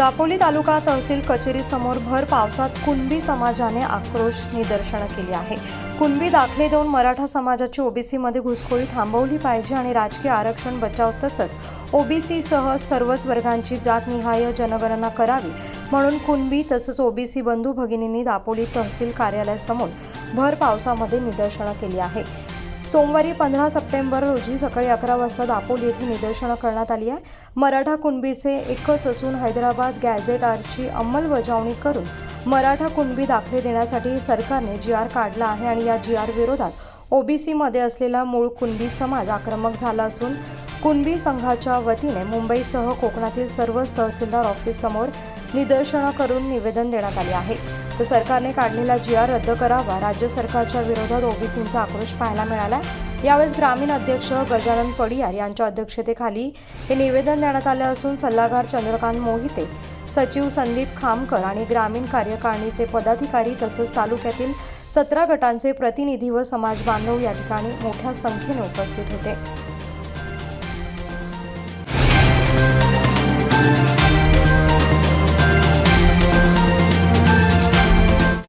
दापोली तालुका तहसील कचेरीसमोर भर पावसात कुणबी समाजाने आक्रोश निदर्शनं केली आहे. कुणबी दाखले देऊन मराठा समाजाची ओबीसीमध्ये घुसखोरी थांबवली पाहिजे आणि राजकीय आरक्षण बचाव तसंच ओबीसीसह सर्वच वर्गांची जातनिहाय जनगणना करावी म्हणून कुणबी तसंच ओबीसी बंधू भगिनींनी दापोली तहसील कार्यालयासमोर भर पावसामध्ये निदर्शनं केली आहे. सोमवारी पंधरा सप्टेंबर रोजी सकाळी अकरा वाजता दापोली येथे निदर्शनं करण्यात आली आहे. मराठा कुणबीचे एकच असून हैदराबाद गॅझेट आरची अंमलबजावणी करून मराठा कुणबी दाखले देण्यासाठी सरकारने जी आर काढला आहे आणि या जी आर विरोधात ओबीसीमध्ये असलेला मूळ कुणबी समाज आक्रमक झाला असून कुणबी संघाच्या वतीने मुंबईसह कोकणातील सर्वच तहसीलदार ऑफिससमोर निदर्शनं करून निवेदन देण्यात आले आहे. तर सरकारने काढलेला जी आर रद्द करावा राज्य सरकारच्या विरोधात ओबीसींचा आक्रोश पाहायला मिळाला यावेळेस ग्रामीण अध्यक्ष गजानन पडियार यांच्या अध्यक्षतेखाली हे निवेदन देण्यात आले असून सल्लागार चंद्रकांत मोहिते सचिव संदीप खामकर आणि ग्रामीण कार्यकारिणीचे पदाधिकारी तसंच तालुक्यातील सतरा गटांचे प्रतिनिधी व समाज बांधव या ठिकाणी मोठ्या संख्येने उपस्थित होते.